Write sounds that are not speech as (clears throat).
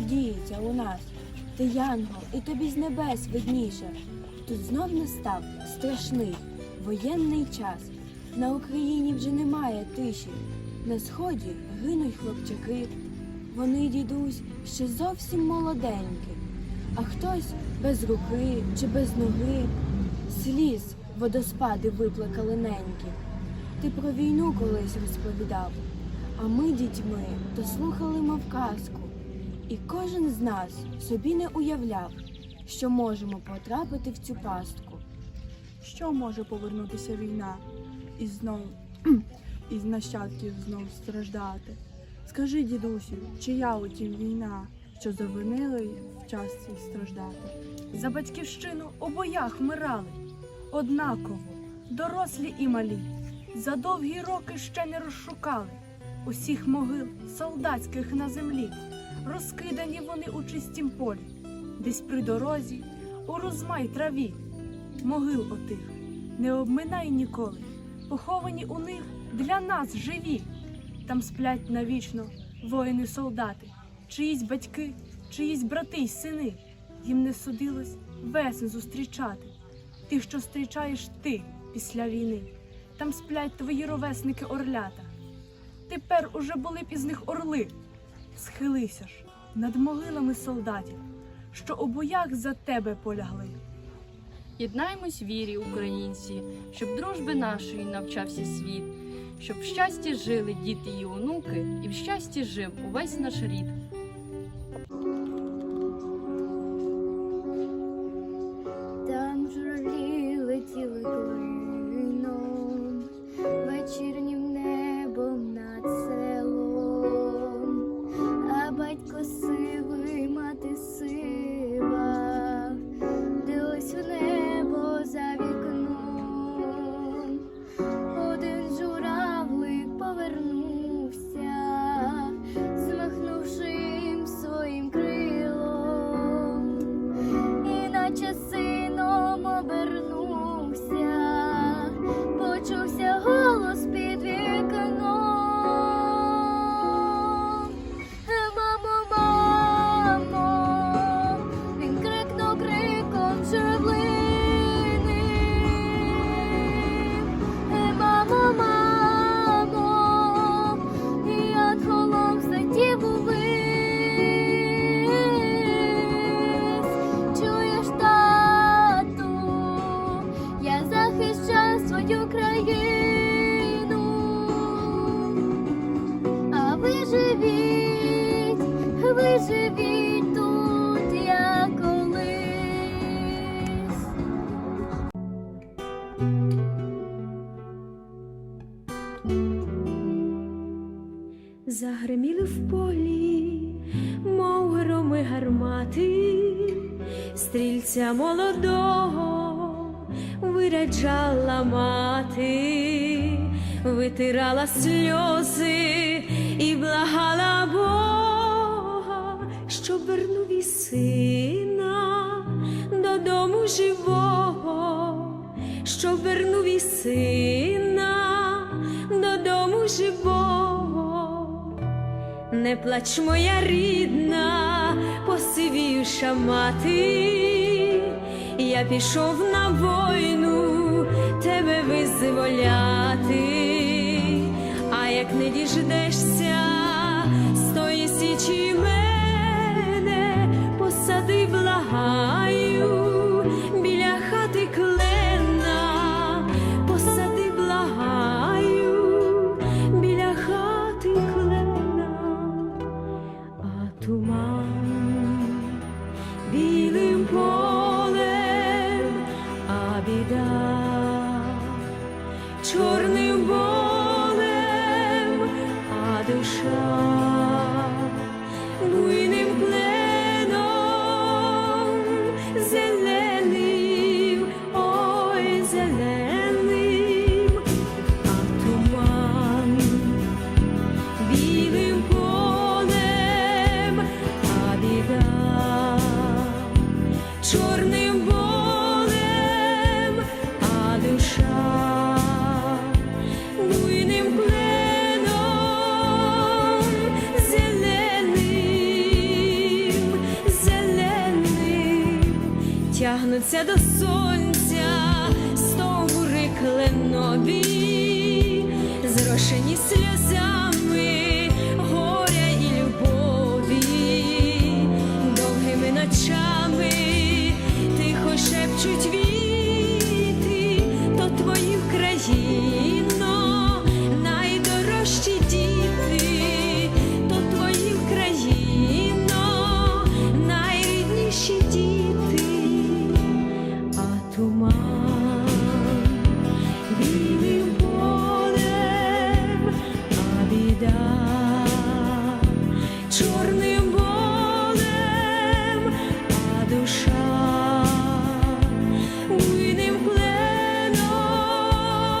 діється у нас? Ти янгол, і тобі з небес видніше. Тут знов настав страшний воєнний час. На Україні вже немає тиші. На сході гинуть хлопчаки. Вони, дідусь, ще зовсім молоденькі, а хтось без руки чи без ноги. Сліз водоспади виплакали ненькі. Ти про війну колись розповідав, а ми дітьми то слухали мов казку. І кожен з нас собі не уявляв, що можемо потрапити в цю пастку. Що може повернутися війна і знов (clears throat) із нащадків знов страждати? Скажи, дідусю, чия у тім війна, що завинили в часті страждати? За батьківщину у боях вмирали, однаково, дорослі і малі. За довгі роки ще не розшукали усіх могил солдатських на землі. Розкидані вони у чистім полі, десь при дорозі, у розмай траві. Могил отих не обминай ніколи, поховані у них для нас живі. Там сплять навічно воїни-солдати, чиїсь батьки, чиїсь брати й сини. Їм не судилось весен зустрічати, тих, що зустрічаєш ти після війни. Там сплять твої ровесники орлята. Тепер уже були б із них орли. Схилися ж над могилами солдатів, що у боях за тебе полягли. Єднаймось вірі, українці, щоб дружби нашої навчався світ, щоб в щасті жили діти і онуки, і в щасті жив увесь наш рід. Сином обернувся, захищаю свою країну, а ви живіть, ви живіть тут, як колись. Загриміли в полі, мов громи гармати, стрільця молодого виряджала мати, витирала сльози і благала Бога, щоб вернув і сина додому живого, щоб вернув і сина додому живого. Не плач, моя рідна, посивівша мати, я пішов на війну тебе визволяти, а як не діждешся з тої січі мене, чорним болем, а душа тягнуться до сонця, стовбури кленобі, зрошені слід.